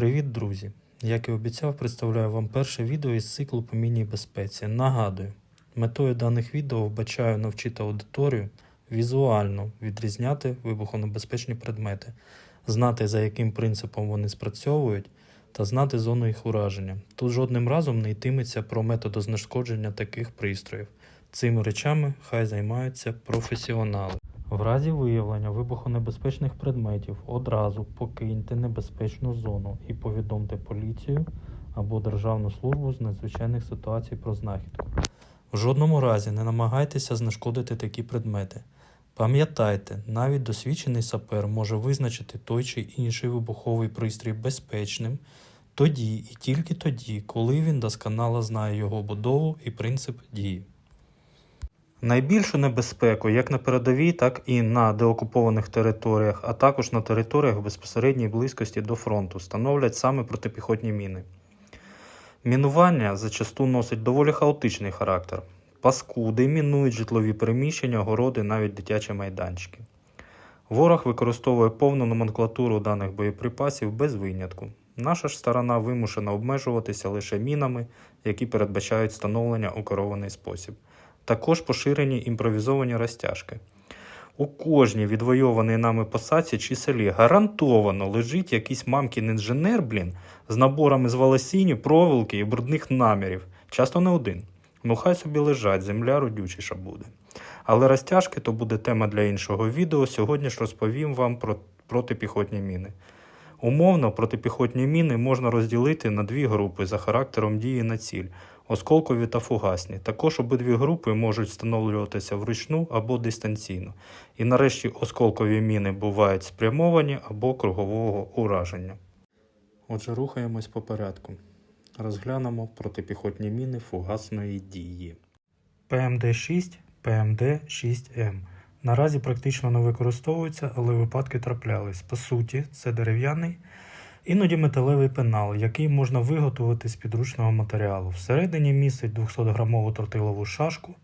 Привіт, друзі! Як і обіцяв, представляю вам перше відео із циклу по мінній безпеці. Нагадую, метою даних відео вбачаю навчити аудиторію візуально відрізняти вибухонебезпечні предмети, знати за яким принципом вони спрацьовують та знати зону їх ураження. Тут жодним разом не йтиметься про методи знешкодження таких пристроїв. Цими речами хай займаються професіонали. В разі виявлення вибухонебезпечних предметів одразу покиньте небезпечну зону і повідомте поліцію або Державну службу з надзвичайних ситуацій про знахідку. В жодному разі не намагайтеся знешкодити такі предмети. Пам'ятайте, навіть досвідчений сапер може визначити той чи інший вибуховий пристрій безпечним тоді і тільки тоді, коли він досконало знає його будову і принцип дії. Найбільшу небезпеку як на передовій, так і на деокупованих територіях, а також на територіях в безпосередній близькості до фронту становлять саме протипіхотні міни. Мінування зачасту носить доволі хаотичний характер. Паскуди мінують житлові приміщення, городи, навіть дитячі майданчики. Ворог використовує повну номенклатуру даних боєприпасів без винятку. Наша ж сторона вимушена обмежуватися лише мінами, які передбачають встановлення у керований спосіб. Також поширені імпровізовані розтяжки. У кожній відвойованій нами посадці чи селі гарантовано лежить якийсь мамкін інженер, блін, з наборами з волосінь, проволоки і брудних намірів. Часто не один. Ну хай собі лежать, земля родючіша буде. Але розтяжки то буде тема для іншого відео. Сьогодні ж розповім вам про протипіхотні міни. Умовно, протипіхотні міни можна розділити на дві групи за характером дії на ціль осколкові та фугасні. Також обидві групи можуть встановлюватися вручну або дистанційно. І нарешті осколкові міни бувають спрямовані або кругового ураження. Отже, рухаємось по порядку. Розглянемо протипіхотні міни фугасної дії. ПМД-6, ПМД-6М. Наразі практично не використовується, але випадки траплялись. По суті, це дерев'яний, іноді металевий пенал, який можна виготовити з підручного матеріалу. Всередині містить 200-грамову тротилову шашку.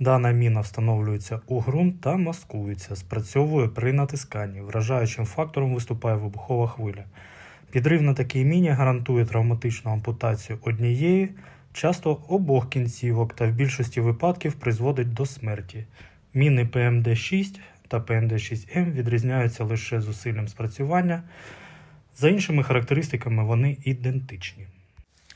Дана міна встановлюється у ґрунт та маскується, спрацьовує при натисканні. Вражаючим фактором виступає вибухова хвиля. Підрив на такій міні гарантує травматичну ампутацію однієї, часто обох кінцівок та в більшості випадків призводить до смерті. Міни ПМД-6 та ПМД-6М відрізняються лише зусиллям спрацювання. За іншими характеристиками вони ідентичні.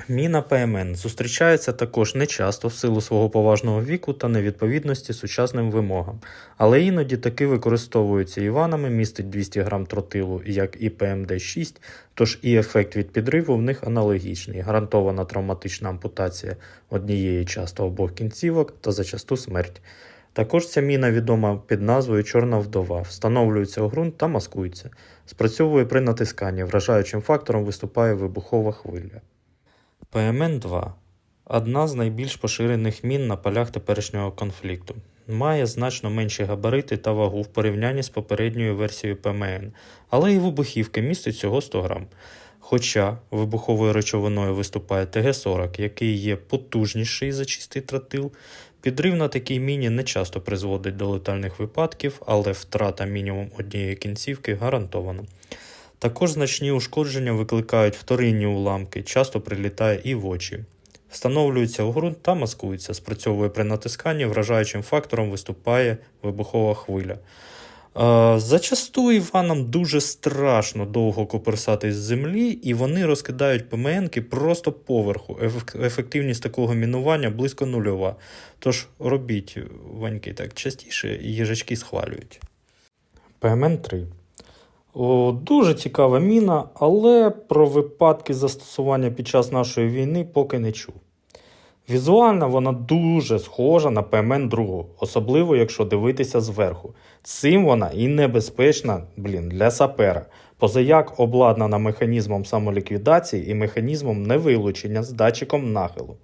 Міна ПМН зустрічається також нечасто в силу свого поважного віку та невідповідності сучасним вимогам, але іноді таки використовуються іванами, містить 200 грам тротилу, як і ПМД-6, тож і ефект від підриву в них аналогічний, гарантована травматична ампутація однієї часто обох кінцівок та зачасту смерть. Також ця міна відома під назвою Чорна вдова, встановлюється у ґрунт та маскується, спрацьовує при натисканні, вражаючим фактором виступає вибухова хвиля. ПМН-2 одна з найбільш поширених мін на полях теперішнього конфлікту. Має значно менші габарити та вагу в порівнянні з попередньою версією ПМН, але і вибухівки містить всього 100 грам. Хоча вибуховою речовиною виступає ТГ-40, який є потужніший за чистий тротил, підрив на такій міні не часто призводить до летальних випадків, але втрата мінімум однієї кінцівки гарантована. Також значні ушкодження викликають вторинні уламки, часто прилітає і в очі. Встановлюється у ґрунт та маскується, спрацьовує при натисканні, вражаючим фактором виступає вибухова хвиля. Зачасту Іванам дуже страшно довго коперсатись з землі, і вони розкидають ПМНки просто поверху. Ефективність такого мінування близько нульова. Тож робіть ваньки так частіше, і їжачки схвалюють. ПМН-3 о, дуже цікава міна, але про випадки застосування під час нашої війни поки не чув. Візуально вона дуже схожа на ПМН 2, особливо якщо дивитися зверху. Цим вона і небезпечна блін, для сапера, позаяк обладнана механізмом самоліквідації і механізмом невилучення з датчиком нахилу.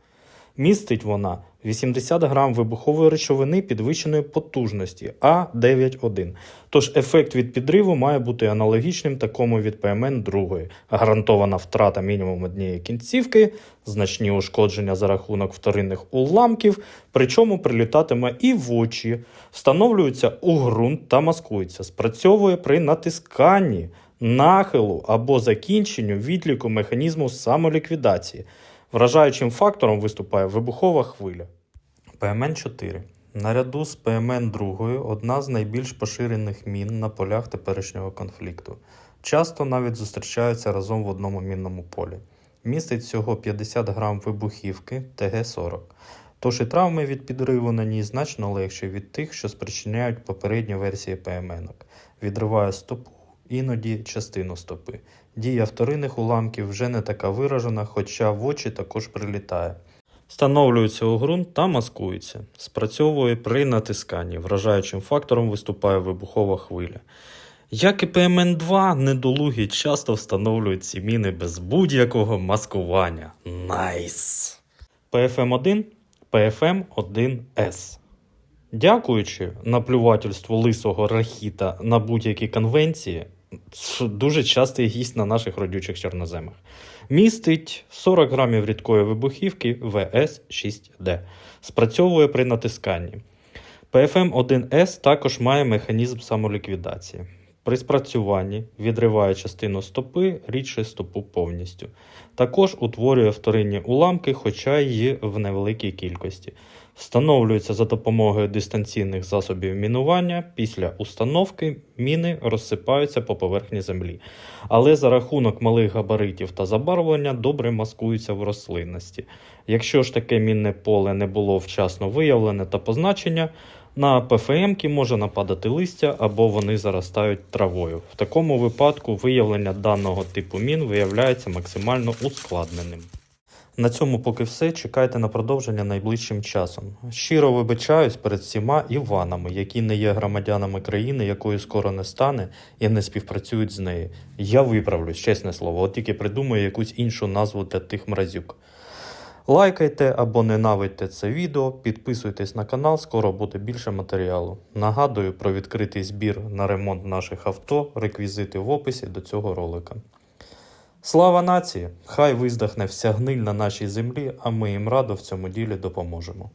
Містить вона 80 грам вибухової речовини підвищеної потужності А91. Тож ефект від підриву має бути аналогічним такому від ПМН 2. Гарантована втрата мінімум однієї кінцівки, значні ушкодження за рахунок вторинних уламків, причому прилітатиме і в очі, встановлюється у ґрунт та маскується, спрацьовує при натисканні. нахилу або закінченню відліку механізму самоліквідації. Вражаючим фактором виступає вибухова хвиля. ПМН-4. Наряду з ПМН-2 одна з найбільш поширених мін на полях теперішнього конфлікту. Часто навіть зустрічаються разом в одному мінному полі. Містить всього 50 грам вибухівки ТГ-40. Тож і травми від підриву на ній значно легші від тих, що спричиняють попередні версії ПМНок. Відриває стопу, іноді частину стопи. Дія вторинних уламків вже не така виражена, хоча в очі також прилітає. Встановлюється у ґрунт та маскується. Спрацьовує при натисканні. Вражаючим фактором виступає вибухова хвиля. Як і ПМН-2, недолугі часто встановлюють ці міни без будь-якого маскування. Найс! ПФМ-1 ПФМ-1С. Дякуючи наплювательству лисого рахіта на будь-які конвенції, дуже частий гість на наших родючих чорноземах. Містить 40 грамів рідкої вибухівки ВС-6Д. Спрацьовує при натисканні. ПФМ-1С також має механізм самоліквідації. При спрацюванні відриває частину стопи, рідше стопу повністю. Також утворює вторинні уламки, хоча й в невеликій кількості. Встановлюється за допомогою дистанційних засобів мінування. Після установки міни розсипаються по поверхні землі, але за рахунок малих габаритів та забарвлення добре маскуються в рослинності. Якщо ж таке мінне поле не було вчасно виявлене та позначення, на ПФМ-ки може нападати листя або вони заростають травою. В такому випадку виявлення даного типу мін виявляється максимально ускладненим. На цьому поки все. Чекайте на продовження найближчим часом. Щиро вибачаюсь перед всіма Іванами, які не є громадянами країни, якої скоро не стане, і не співпрацюють з нею. Я виправлюсь, чесне слово, от тільки придумаю якусь іншу назву для тих мразюк. Лайкайте або ненавидьте це відео, підписуйтесь на канал, скоро буде більше матеріалу. Нагадую про відкритий збір на ремонт наших авто, реквізити в описі до цього ролика. Слава нації! Хай виздохне вся гниль на нашій землі, а ми їм радо в цьому ділі допоможемо.